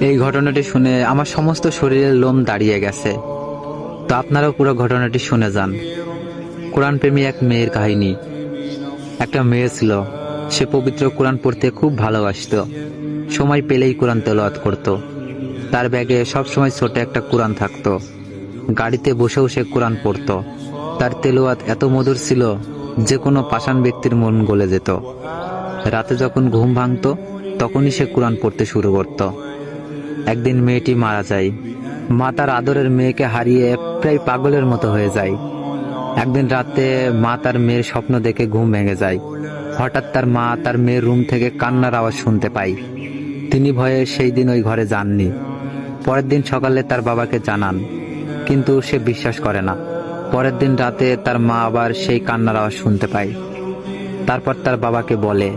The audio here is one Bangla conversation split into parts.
এই ঘটনাটি শুনে আমার সমস্ত শরীরের লোম দাঁড়িয়ে গেছে। তো আপনারাও পুরো ঘটনাটি শুনে যান। কোরআন প্রেমী এক মেয়ের কাহিনী। একটা মেয়ে ছিল, সে পবিত্র কোরআন পড়তে খুব ভালোবাসতো। সময় পেলেই কোরআন তেলাওয়াত করত। তার ব্যাগে সবসময় ছোট একটা কোরআন থাকতো। গাড়িতে বসেও সে কোরআন পড়তো। তার তেলোয়াত এত মধুর ছিল, যে কোনো পাষাণ ব্যক্তির মন গলে যেত। রাতে যখন ঘুম ভাঙতো তখনই সে কোরআন পড়তে শুরু করত। একদিন মেয়েটি মারা যায়। মা তার আদরের মেয়েকে হারিয়ে প্রায় পাগলের মতো হয়ে যায়। একদিন রাতে মা তার মেয়ের স্বপ্ন দেখে ঘুম ভেঙে যায়। হঠাৎ তার মা তার মেয়ের রুম থেকে কান্নার আওয়াজ শুনতে পায়। তিনি ভয়ে সেই দিন ওই ঘরে যাননি। পরের দিন সকালে তার বাবাকে জানান, কিন্তু সে বিশ্বাস করে না। পরের দিন রাতে তার মা আবার সেই কান্নার আওয়াজ শুনতে পায়। তারপর তার বাবাকে বলে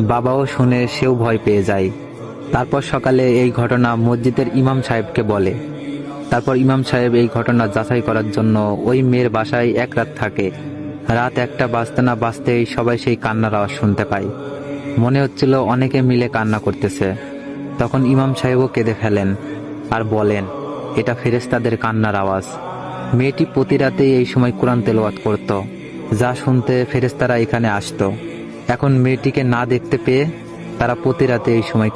বাবাও শুনে সেও ভয় পেয়ে যায়। তারপর সকালে এই ঘটনা মসজিদের ইমাম সাহেবকে বলে। তারপর ইমাম সাহেব এই ঘটনা যাচাই করার জন্য ওই মেয়ের বাসায় এক রাত থাকে। রাত একটা বাজতে না বাজতেই সবাই সেই কান্নার আওয়াজ শুনতে পায়। মনে হচ্ছিল অনেকে মিলে কান্না করতেছে। তখন ইমাম সাহেবও কেঁদে ফেলেন আর বলেন, এটা ফেরেস্তাদের কান্নার আওয়াজ। মেয়েটি প্রতি রাতেই এই সময় কোরআন তেলাওয়াত করত। যা শুনতে ফেরেস্তারা এখানে আসতো। এখন মেয়েটিকে না দেখতে পেয়ে তারা প্রতি রাতে এই সময়